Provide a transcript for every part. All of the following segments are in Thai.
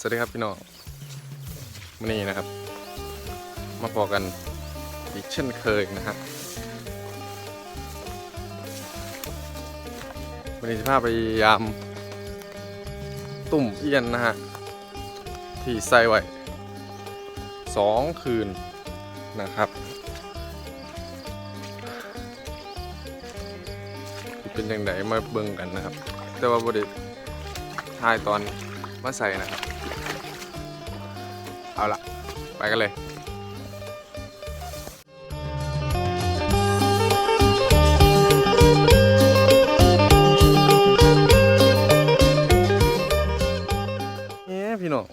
สวัสดีครับพี่น้องวันนี้นะครับ มาพอกันอีกเช่นเคยนะฮะวันนี้จะพาไปยามตุ่มเอียนนะฮะที่ใส่ไว้สองคืนนะครับเป็นอยังไงมาเบิ่งกันนะครับ แต่ว่าบริษัทายตอน มาใส่นะครับ เอาละไปกันเลยเนี่ยพี่น้อง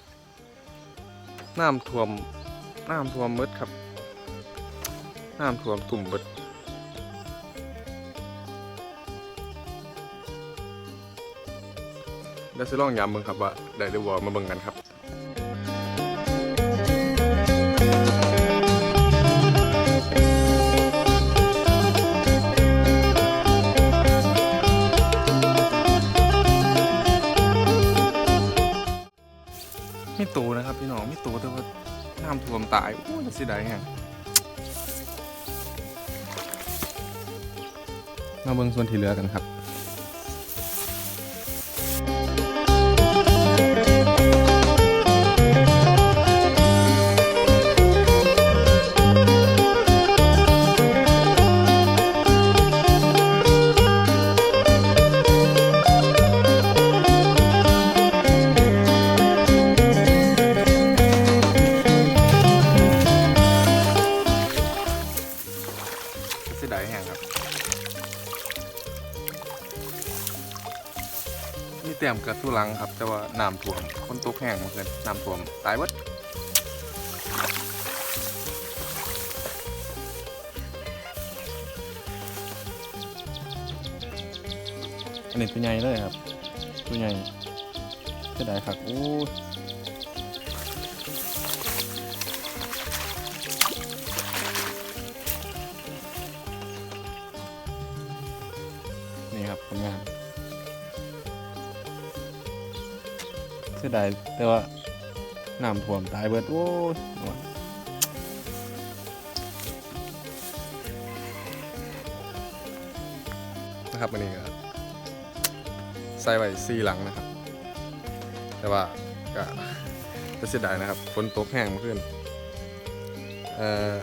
น้ำท่วมน้ำท่วมมืดครับน้ำท่วมตุ่มเบิด เดี๋ยวสิลองย้ำมึงครับว่าได้หรือบ่มาเบิ่งกันครับไม่ตูนะครับพี่น้องไม่ตูแต่ว่าน้ำท่วมตายโอ้ยเสียดายแฮงมาเบิ่งส่วนที่เหลือกันครับ มีเตรียมกระสู้หลังครับ แต่ว่าน้ำท่วมคนตกแห้งเมื่อคืนน้ำท่วมตายหมดอันนี้ตัวใหญ่เลยครับ ตัวใหญ่เสียดายครับโอ้นี่ครับผลงาน สียดายแต่ว่าน้ำท่วมตายเบิดโอ้ยนะครับอันนี้ก็ใส่ไว้สี่หลังนะครับ แต่ว่าก็จะเสียดายนะครับฝนตกแห้งเมื่อคืนเอ่อ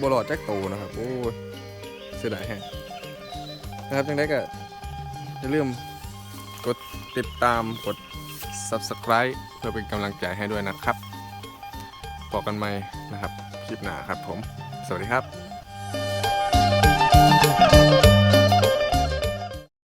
บลอดแจ็คโตนะครับโอ้ยเสียดายแห้งนะครับจังได้ก็อย่าลืม กดติดตามกด subscribe เพื่อเป็นกำลังใจให้ด้วยนะครับบอกกันใหม่นะครับ คลิปหน้าครับผม สวัสดีครับ